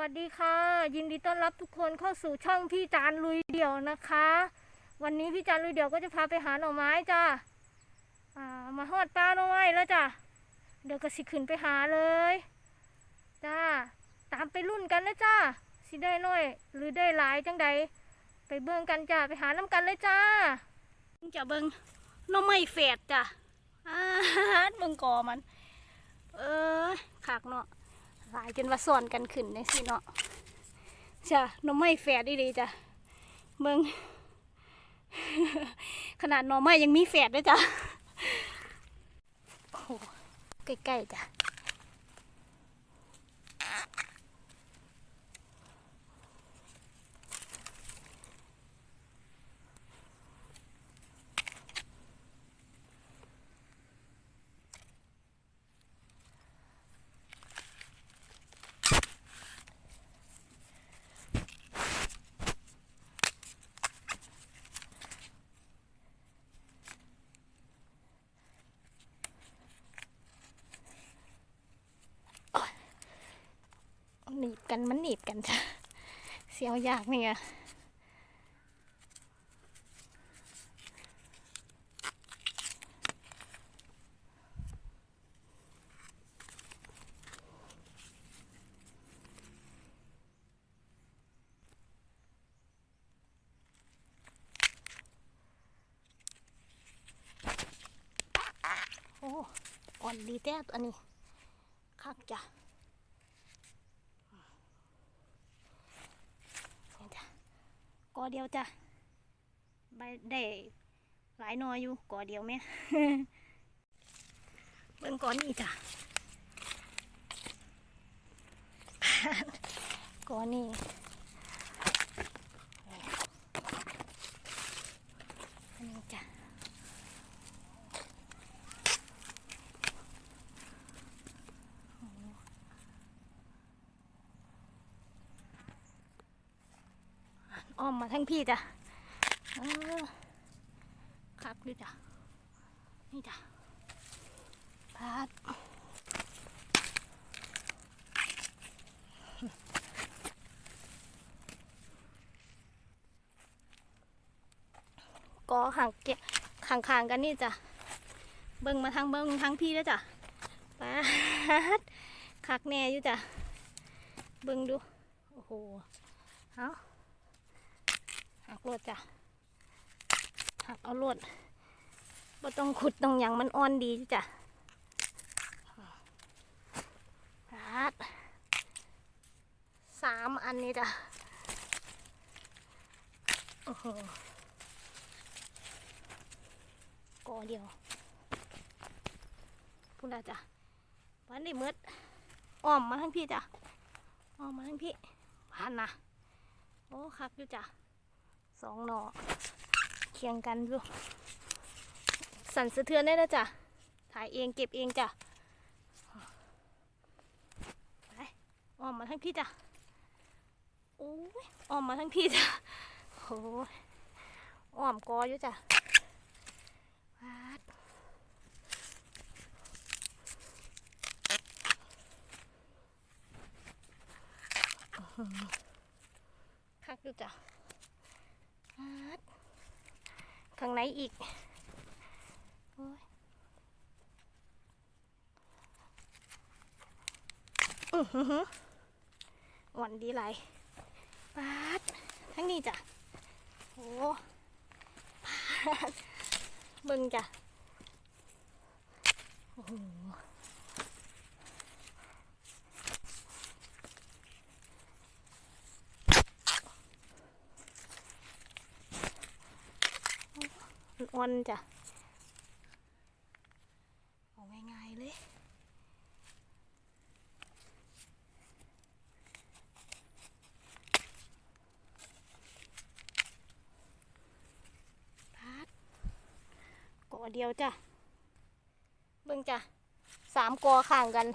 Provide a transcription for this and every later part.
วัสดีค่ะ ยินดีต้อนรับทุกคนเข้าสู่ช่องพี่จานลุยเดี่ยวนะคะ วันนี้พี่จานลุยเดี่ยวก็จะพาไปหาหน่อไม้จ้าอ่ามาฮอดปลาหน่อไม้แล้วจ้ะเดี๋ยวก็สิขึ้นไปหาเลยจ้าตามไปรุ่นกันนะจ้าสิได้น้อย หรือได้หลายจังใดไปเบิ่งกันจ้าไปหาน้ำกันเลยจ้าจะเบิ่งหน่อไม้แฝดจ้ะอ่าเบิ่งกอมัน เออขากเนาะ หลายจนว่าซ้อนกันขึ้นในสิเนาะจ้ะหน่อไม้แฝดดีๆจ้ะเบิงขนาดหน่อไม้ยังมีแฝดด้วยจ้ะโอ้ใกล้ๆจ้ะหนีบ กันมันหนีบกันจ้ะเสียวยากเนี่ยโอ้อ่อนดีแต่ตัวนี้คักจ้ะ นี่จ้ะก อเดียวจ้ะใบได้หลายนออยู่กอเดียวไหมเบิ่งก้อนนี้จ้ะก้อนนี้นี้จ้ะอ้อมมาทั้ งพี่จ้ะเออครับดูจ้ะ นี่จ้ะพัดก็ห่างเกะห่างๆกันนี่จ้ะ เบิ่งมาทางเบิ่งทางพี่แล้วจ้ะปัดคักแน่อยู่จ้ะ เบิ่งดู โอ้โห เอาักลวดจ้ะหักเอาลวดบ่ต้องขุดต้องหยังมันอ่อนดีจ้ะพัดสามอันนี้จ้ะโอ้โหกอเดียวพูดและจ้ะวันนี้มืดอ้อมมาทั้งพี่จ้ะอ้อมมาทั้งพี่พันนะโอ้คักอยู่จ้ะ สองหน่อเคียงกันอยู่สั่นสะเทือนได้แล้วจ้ะถ่ายเองเก็บเองจ้ะไปอ้อมมาทั้งพี่จ้ะโอ้ยอ้อมมาทั้งพี่จ้ะโอ้ยอ้อมกออยู่จ้ะวัดคักอยู่จ้ะ ข้างในอีกอือหือหวันดีไรปาดทั้งนี้จ้ะโอ้ปาดเบิ่งจ้ะโอ้โห อ่อนๆจ้ะเอาง่ายๆเลยพัดกอเดียวจ้ะเบิ่งจ้ะสามกอข้างกัน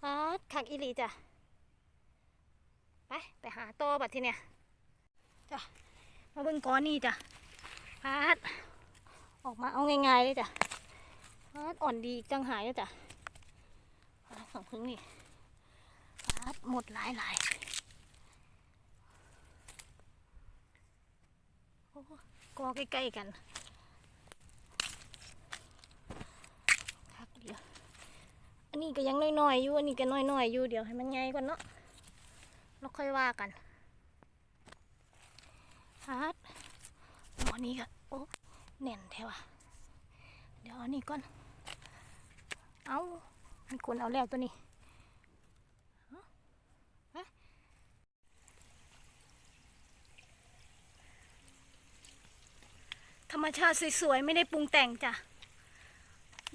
พัดคักอีหลีจ้ะ ไป ไปหาต่อบัดทีเนี่ยจ้ะมาเบิ่งกอนี่จ้ะ พัดออกมาเอาง่ายๆเลยจ้ะพัดอ่อนดีจังหายเลยจ้ะพัดของพึ่งนี่พัครับหมดหลายหลายกอใกล้ๆกันคักเดียวอันนี้ก็ยังน้อยๆอยู่ อันนี้ก็น้อยๆอยู่ เดี๋ยวให้มันใหญ่ก่อนเนาะแล้วค่อยว่ากันฮัดหมอ นี้ก็โอ้แน่นแท้ว่ะเดี๋ยวอันนี้ก่อน เอามีคนเอาแล้วตัวนี้ธรรมชาติสวยๆ ไม่ได้ปรุงแต่งจ้ะ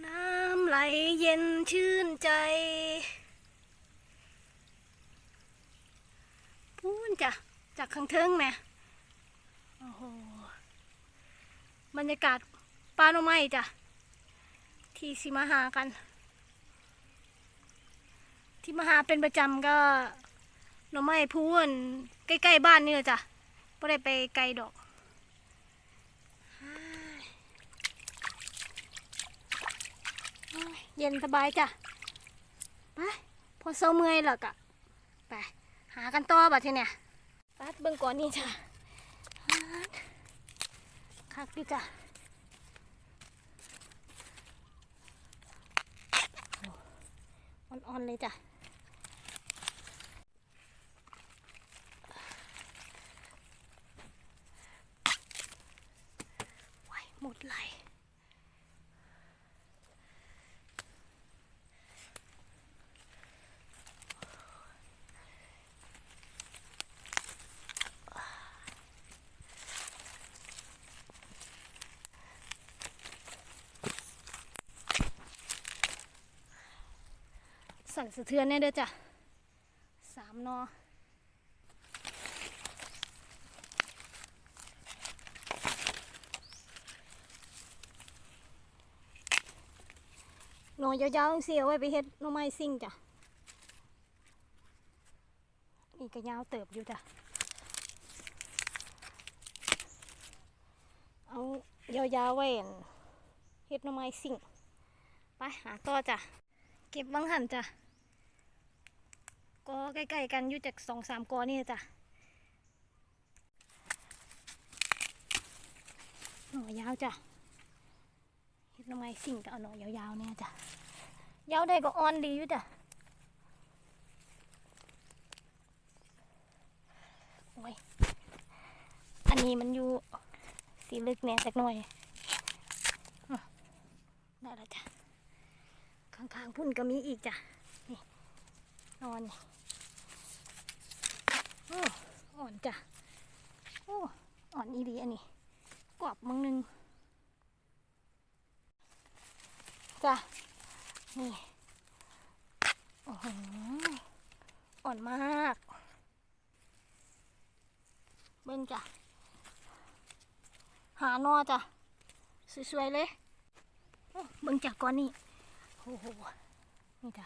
น้ำไหลเย็นชื่นใจพูนจ้ะจากข้างเทิงแม่โอ้โห บรรยากาศป้าโนไม้จ้ะ ที่สิมาหากัน ที่มาหาเป็นประจำก็หน่อไม้พูนใกล้ๆบ้านนี่แหละจ้ะไม่ได้ไปไกลดอกเย็นสบายจ้ะ ไป พอเศร้าเมื่อยแล้วก็ไป หากันต่อบัดทีเนี่ยปัดเบิ่งก่อนนี่จ้ะ คักดีจ้ะอ่อนๆเลยจ้ะไว้หมดไหล นสะเทือนแน่เด้อจ้ะสามนอหนอยาวๆเสียไว้ไปเฮ็ดหน่อไม้ซิ่งจ้ะ นี่ก็ยาวเติบอยู่จ้ะ เอายาวๆไว้นเฮ็ดหน่อไม้ซิ่ง ไปหาต่อจ้ะ เก็บบังหันจ้ะ กอใกล้ๆกันอยู่จากสองสามกอนี่จ้ะหน่อยาวจ้ะเฮ็ดหน่อไมสิ่งก็เอาหน่อยาวๆเนี่ยจ้ะยาวได้ก็อ่อนดีอยู่จ้ะโอ้ยอันนี้มันอยู่สีลึกเนี่ยสักหน่อยได้แล้วจ้ะข้างๆพุ่นก็มีอีกจ้ะนี่นอนนี่ โอ้อ่อนจ้ะโอ้อ่อนอีดีอันนี้กรอบมึงนึงจ้ะนี่โอ้โหอ่อนมากเบิ่งจ้ะหานอจ้ะสวยๆเลยเบิ่งจากก้อนนี้โอ้โหนี่จ้ะ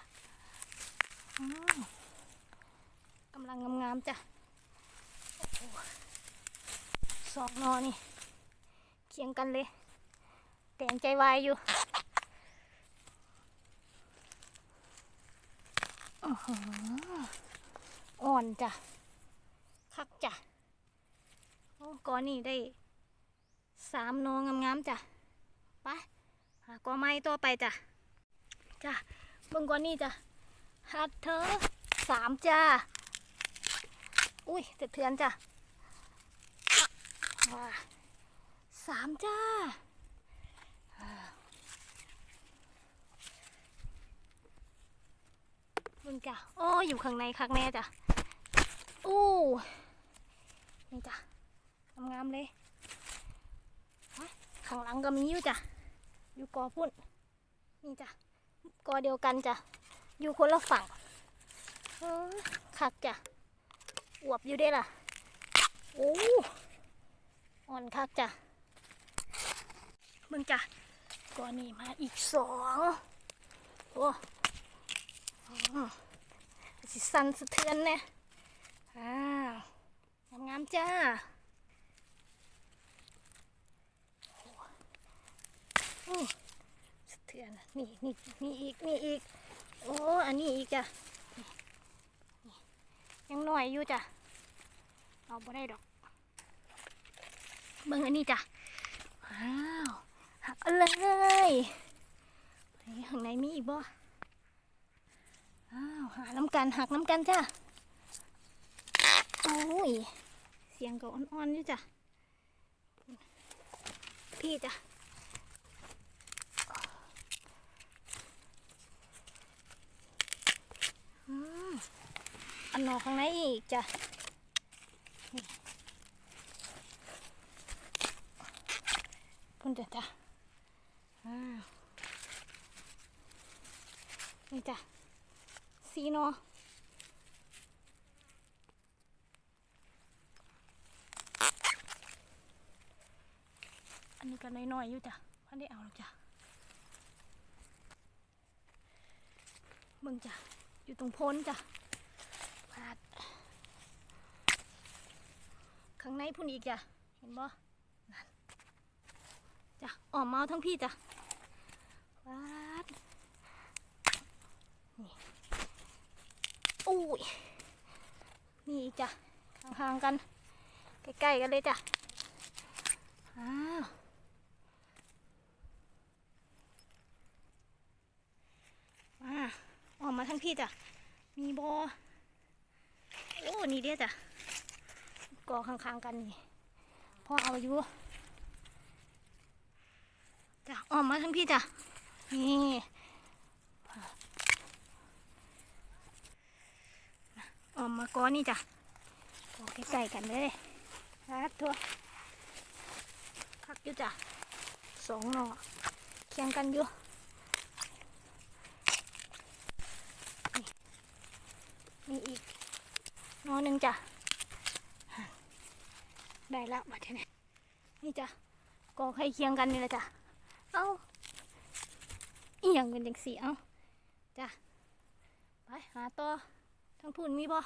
อืมำลังงามๆจ้ะสองนอนี่เคียงกันเลย แต่งใจวายอยู่อ่อนจ้ะ คักจ้ะโอ้ก้อนนี้ได้สามนองามๆจ้ะ ไป หากอไม้ต่อไปจ้ะ จ้ะเบิ่งก่อนนี่จ้ะฮัดเธอสามจ้า อุ้ยเถือนจ้ะว้าสามจ้าอ่าเบิ่จ้ะโอ้อยู่ข้างในคักแน่จ้ะอู้นี่จ้ะงามๆเลยข้างหลังก็มีอยู่จ้ะอยู่กอพุ่นนี่จ้ะกอเดียวกันจ้ะอยู่คนละฝั่งคักจ้ะ อวบอยู่ได้ล่ะ โอ้อ่อนคักจ้ะมึงจ้ะกอนี่มาอีกสองโอ้สิสันสะเทือนเนี่ยอ้าวงามๆจ้าอืมสะเทือน นี่นี่นี่อีก นี่อีก โอ้ อันนี้อีกจ้ะ ยังหน่อยอยู่จ้ะเอาบ่ได้ดอกเบิ่งอันนี้จ้ะอ้าวหักเอาเลยไหนข้างในมีอีกบ่อ้าวหาน้ำกันหักน้ำกันจ้ะโอ้ยเสียงก็อ่อนๆอยู่จ้ะพี่จ้ะอืม อันนอกข้างในอีกจ้ะนี่พุ่นจ้ะจ้ะนี่จ้ะสีนออันนี้ก็น้อยๆอยู่จ้ะพันได้เอาหรอกจ้ะมึงจ้ะอยู่ตรงพ้นจ้ะพาด ข้างในพุ่นอีกจ้ะ เห็นบ่นั่นจ้ะออกมเอาทั้งพี่จ้ะพาดนี่อุ้ยนี่อีกจ้ะห่างๆกัน ใกล้ๆกันเลยจ้ะ อ้าวมาออกมาทั้งพี่จ้ะ มีบอโอ้นี่เดียวจ้ะ กอข้างๆกันนี่พ่อเอาอยู่จ้ะออกมาทั้งพี่จ้ะนี่ออกมาก้อนนี่จ้ะกอใกล้ๆกันเลยครับทัวคักอยู่จ้ะสองหน่อเคียงกันอยู่มีอีกนอหนึ่งจ้ะ ได้แล้วบัดนี้นี่จ้ะกอไข่เคียงกันนี่แหละจ้ะเอ้าอีหยังเป็นจังสีเอ้าจ้ะไปหาต่อทั้งพูนมีบ่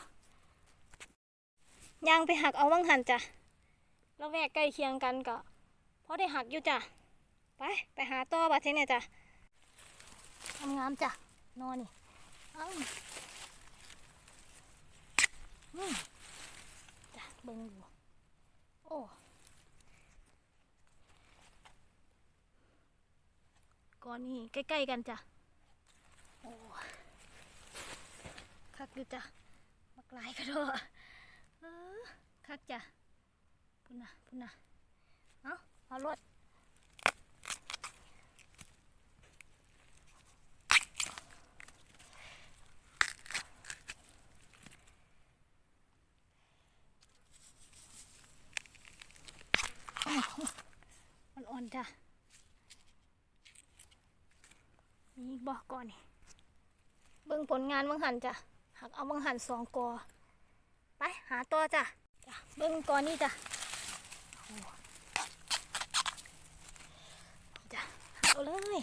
ยางไปหักเอาวังหันจ้ะแล้วแวกใกล้เคียงกันก็พอได้หักอยู่จ้ะไปไปหาต่อบัดนี้เนี่ยจ้ะทำงามจ้ะนอนนี่เอ้าอืมจ้ะเบิ่งดู โอ้ก้อนนี้ใกล้ ๆ กันจ้ะ โอ้คักอยู่จ้ะบักลายกระโดดเออคักจ้ะ พุ่นนะพุ่นนะเอาเอารถ อนจ้ะมีอีกบอกก่อนนี่เบิ่งผลงานเบังหันจ้ะหักเอาบังหันสองกอไปหาตัวจ้ะจ้ะเบิ่งก่อนนี่จ้ะจ้ะหักเอาเลย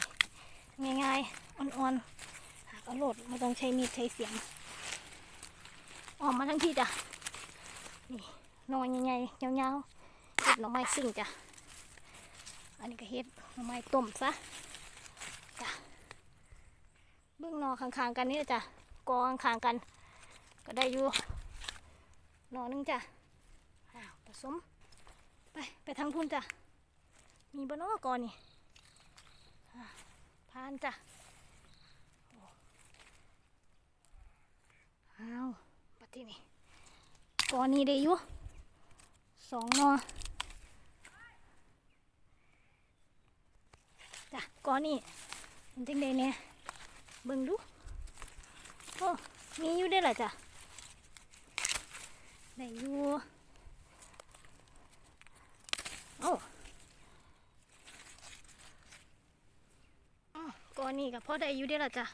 ง่ายๆอ่อนๆหักเอาโหลดไม่ต้องใช้มีดใช้เสียมออกมาทั้งที่จ้ะนี่นอนใหญ่ๆยาวๆเห็ดหน่อไม้ซิ่งจ้ะ อันนี้ก็เห็ดหน่อไม้ต้มซะจ้ะเบื้องหนอข้างๆกันนี่จ้ะกอข้างๆกัน ก็ได้อยู่หนอนึงจ้ะอ้าวผสม ไปไปทางพุ่นจ้ะมีบนอ้อกอนี่อ่าพานจ้ะอ้าวปัดที่นี่กอนี้ได้อยู่สองหนอ จ้ะกอนนี่มันจังไดเนี่ยเบิ่งดูโอ้มีอยู่ได้อล่ะจ้ะได้อยู่โอ้อก้อนนี้กับพ่อได้อยู่ได้อล่ะจ้ะ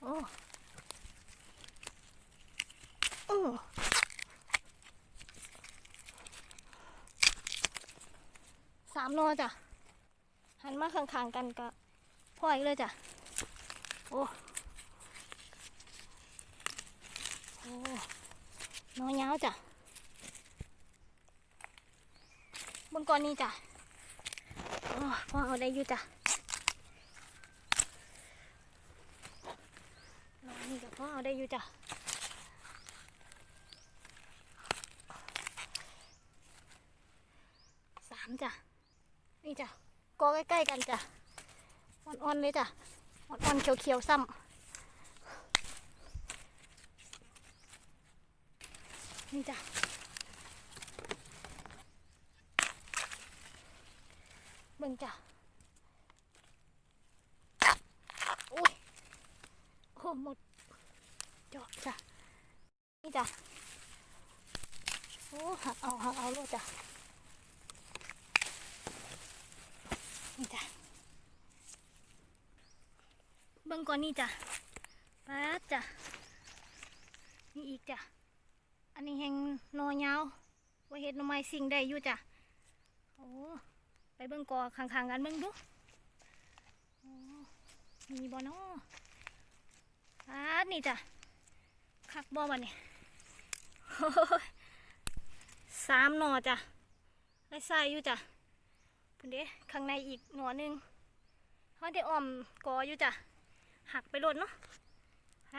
โอ้โอ้สามนอจ้ะ หันมาข้างๆกันก็พ่ออีกเลยจ้ะ โอ้ โอ้น้อยยาจ้ะบนก่อนนี้จ้ะโอ้พ่อเอาได้อยู่จ้ะน้อยนี่ก็พ่อเอาได้อยู่จ้ะสามจ้ะ นี่จ้ะ อใกล้ๆกันจ้ะอ่อนๆเลยจ้ะอ่อนๆเขียวๆซ้ำนี่จ้ะเบิ่งจ้ะอุ้ยโอ้หมดเจาะจ้ะนี่จ้ะโอ้หักเอาหักเอาลูกจ้ะ นี่จ้ะเบิ่งก่อนนี่จ้ะป๊าจ้ะนี่อีกจ้ะอันนี้แหงนอยาวไว้เห็ดหน่อไม้สิ่งได้อยู่จ้ะโอ้ไปเบิ่งก่อข้างๆกันเบิ่งดูมีบ่เนาะป๊านี่จ้ะคักบ่บัดนี่ยสามหน่อจ้ะไล่ใส่อยู่จ้ะ พุ่นเด้ข้างในอีกหนอหนึงเขาได้อ้อมกออยู่จ้ะหักไปโลดเนาะไป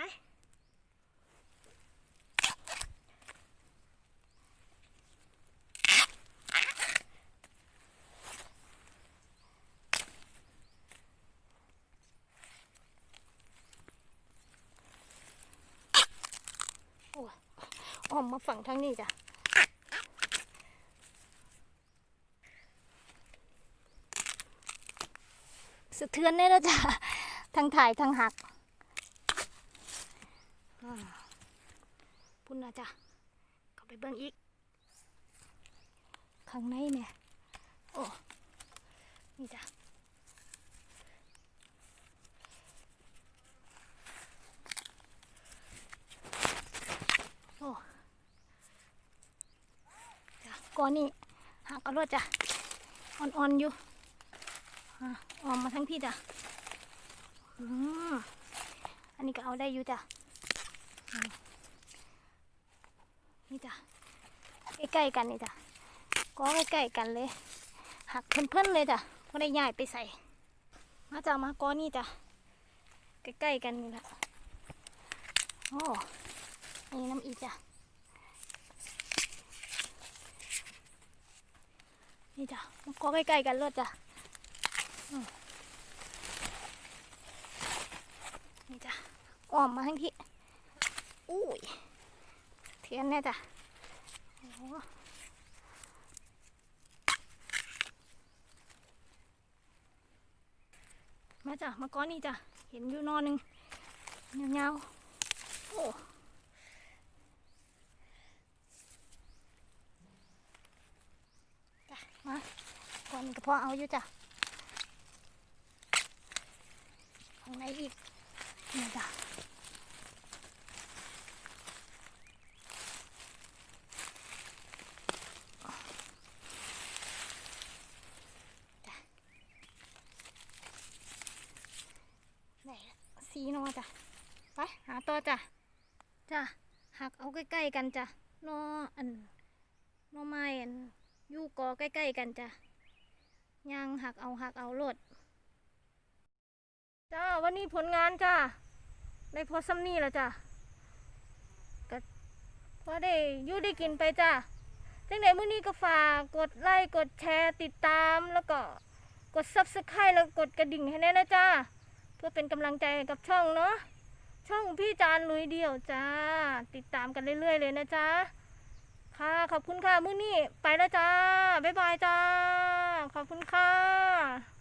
ออ้อมมาฝั่งทางนี้จ้ะ สะเทือนแน่แล้วจ้ะทั้งถ่ายทั้งหักพุ่นนะจ้ะเขาไปเบิ่งอีก ข้างในเนี่ย โอ้ นี่จ้ะโอ้จ้ะก้อนนี้หักเอารวดจ้ะ อ่อนๆอยู่อะ ออกมาทั้งพี่จ้ะอืมอันนี้ก็เอาได้อยู่จ้ะ นี่จ้ะ ใกล้ๆกันนี่จ้ะก็ใกล้ๆกันเลย หักเพื่อนๆเลยจ้ะก็ได้ย้ายไปใส่ มาจ้ะมาก้อนนี่จ้ะ ใกล้ๆกันนี่แหละโอ้อันนี้น้ำอีจ้ะ นี่จ้ะมาก็ใกล้ๆกันเลยจ้ะ นี่จ้ะอ้อมมาทั้งที่ อุ้ย เทียนแน่จ้ะโอ้มาจ้ะ มาก้อนนี่จ้ะ เห็นอยู่นอนหนึ่งยาวๆ โอ้จ้ะ มาก้อนนี้ก็พอเอาอยู่จ้ะ ข้างในอีกนี่จ้ะจ้ะไหนสีนอจ้ะ ไป หาต่อจ้ะ จ้ะ หักเอาใกล้ๆกันจ้ะนออันนอไม้อันอยู่กอใกล้ๆกันจ้ะยางหักเอาหักเอาโลด จ้าวันนี้ผลงานจ้าได้พอซ้ำนี่แล้วจ้าก็พอได้ยู่ได้กินไปจ้าจังไหนมื้อนี้ก็ฝากกดไลค์กดแชร์ติดตามแล้วก็กด subscribe แล้วกดกระดิ่งให้แน่นะจ้าเพื่อเป็นกำลังใจกับช่องเนาะช่องพี่จานลุยเดี่ยวจ้า ติดตามกันเรื่อยๆเลยนะจ้าค่ะขอบคุณค่ะมื้อนี้ไปแล้วจ้าบ๊ายบายจ้าขอบคุณค่ะ